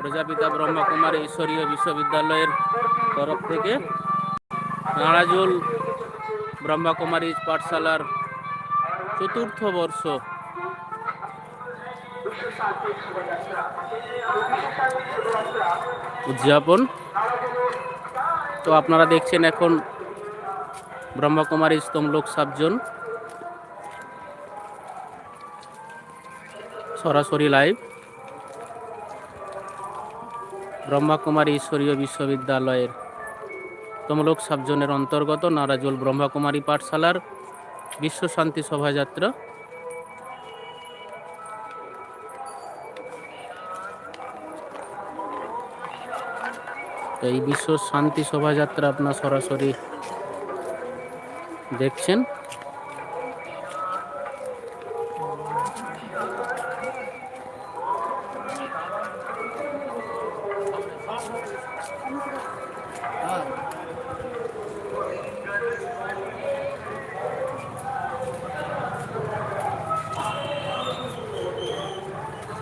প্রজাপিতা ব্রহ্মকুমারী ঈশ্বরীয় বিশ্ববিদ্যালয়ের তরফ থেকে নারাজুল ব্রহ্মকুমারী পাঠশালার চতুর্থ বর্ষ। উদযাপন। তো আপনারা দেখছেন এখন ব্রহ্মকুমারী স্তমলোক সাতজন। সরাসরি লাইভ। ব্রহ্মকুমারী ঈশ্বরীয় বিশ্ববিদ্যালয়ের তমলোক সাবজনের অন্তর্গত নারাজুল ব্রহ্মকুমারী পাঠশালার বিশ্ব শান্তি শোভাযাত্রা। এই বিশ্ব শান্তি শোভাযাত্রা আপনার সরাসরি দেখছেন।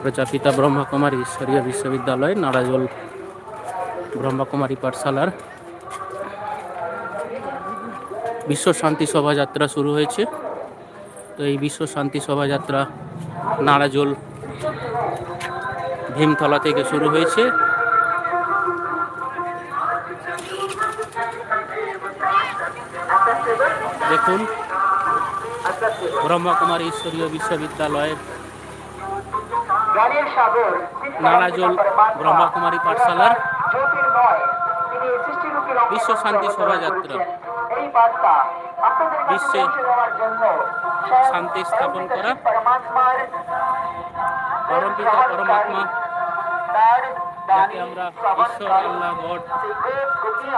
প্রজাপিতা ব্রহ্মকুমারী ঈশ্বরীয় বিশ্ববিদ্যালয় নারাজল ব্রহ্মকুমারী পাঠশালার বিশ্ব শান্তি শোভাযাত্রা শুরু হয়েছে তো এই বিশ্ব শান্তি শোভাযাত্রা নারাজল ভীমতলা থেকে শুরু হয়েছে দেখুন ব্রহ্মকুমারী ঈশ্বরীয় বিশ্ববিদ্যালয়ের নারাজল ব্রহ্মকুমারী পাঠশালার বিশ্ব শান্তি শোভাযাত্রা। বিশ্বে শান্তি স্থাপন করা। পরমপিতা পরমাত্মা তার যাকে আমরা ঈশ্বর আল্লাহ গড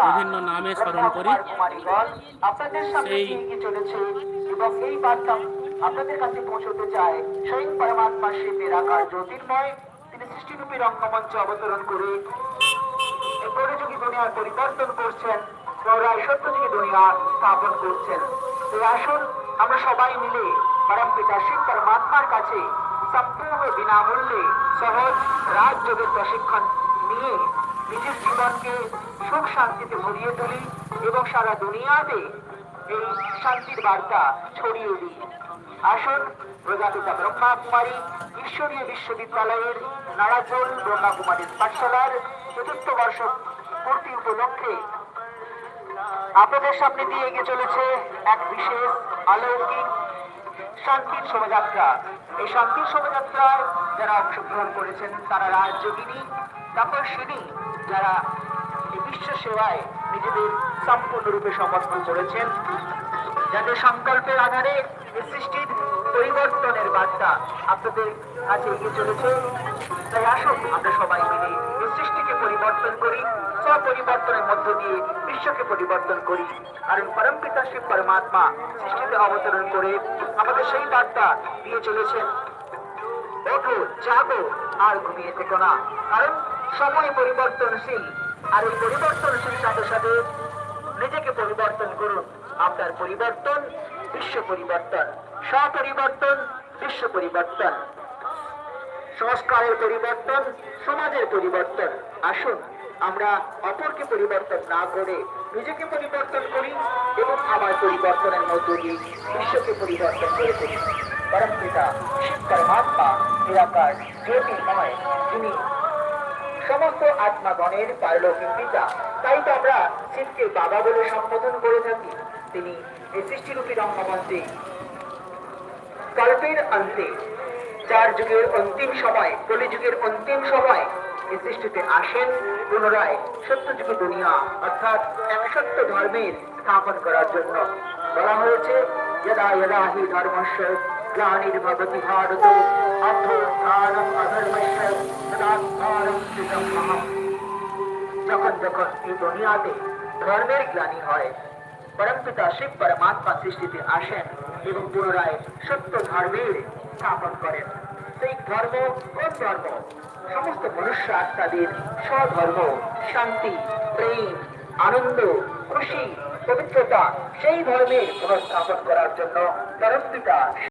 বিভিন্ন নামে স্মরণ করি। সেই- আপনাদের কাছে পৌঁছতে চায় স্বয়ং পরমাত্মা সেই নিরাকার জ্যোতির্ময়। তিনি সৃষ্টিরূপী রঙ্গমঞ্চে অবতরণ করে দুনিয়ার পরিবর্তন করছেন সত্যযুগী স্থাপন করছেন। আসুন আমরা সবাই মিলে পরম পিতা শিব পরমাত্মার কাছে সম্পূর্ণ বিনামূল্যে সহজ রাজযোগের প্রশিক্ষণ নিয়ে নিজের জীবনকে সুখ শান্তিতে ভরিয়ে তুলি এবং সারা দুনিয়াতে শান্তির বার্তা ছড়িয়ে দিই আসুন, প্রজাপিতা ব্রহ্মা কুমারী ঈশ্বরীয় বিশ্ববিদ্যালয়ের নারাজল ব্রহ্মা কুমারী পাঠশালার চতুর্থ বর্ষ পূর্তি উপলক্ষে আপনাদের সামনে দিয়ে এগিয়ে চলেছে এক বিশেষ অলৌকিক শান্তির শোভাযাত্রা। এই শান্তির শোভাযাত্রায় যারা অংশগ্রহণ করেছেন, তারা রাজযোগিনী, তপস্বিনী, যারা বিশ্ব সেবায় নিজেদের সম্পূর্ণরূপে সমর্পণ করেছেন। যাদের সংকল্পের আধারে সৃষ্টির পরিবর্তনের বার্তা আপনাদের কাছে এগিয়ে চলেছে। তাই আসুন, আমরা সবাই মিলে সৃষ্টিকে পরিবর্তন করি, স্বপরিবর্তনের মধ্য দিয়ে বিশ্বকে পরিবর্তন করি। কারণ পরমপিতা শিব পরমাত্মা সৃষ্টিতে অবতরণ করে আমাদের সেই বার্তা দিয়ে চলেছেন। ওঠো, জাগো, আর ঘুমিয়ে থেকো না। কারণ সময় পরিবর্তনশীল, আর এই পরিবর্তনশীল সাথে সাথে নিজেকে পরিবর্তন করুন। আপনার পরিবর্তন, বিশ্ব পরিবর্তন। স্বপরিবর্তন বিশ্ব পরিবর্তন। সংস্কারের পরিবর্তন, সমাজের পরিবর্তন। আসুন, আমরা অপরকে পরিবর্তন না করে নিজেকে পরিবর্তন করি এবং আমার পরিবর্তনের মধ্য দিয়ে বিশ্বকে পরিবর্তন করে তুলি। পরম পিতা শিব পরমাত্মা নিরাকার, জ্যোতির্ময় তিনি সমস্ত আত্মাগণের পারলৌকিক পিতা তাই তো আমরা শিবকে বাবা বলে সম্বোধন করে থাকি। তিনি এই সৃষ্টিরূপী রঙ্গমঞ্চে কল্পের অন্তে চার যুগের অন্তিম সময়, কলিযুগের অন্তিম সময় এই সৃষ্টিতে আসেন, পুনরায় সত্যযুগী দুনিয়া, অর্থাৎ এক সত্য ধর্মের স্থাপন করার জন্য। বলা হয়েছে, যদা যদা হি ধর্মস্য ভারত অভ্যুত্থানম যখন এই দুনিয়াতে ধর্মের গ্লানি হয় পরমপিতা শিব পরমাত্মা সৃষ্টিতে আসেন এবং পুনরায় সত্য ধর্মের স্থাপন করেন। সেই ধর্ম কোন ধর্ম? সমস্ত মনুষ্য আত্মাদের স্বধর্ম, শান্তি, প্রেম, আনন্দ, খুশি, পবিত্রতা, সেই ধর্মের পুনঃস্থাপন করার জন্য পরমপিতা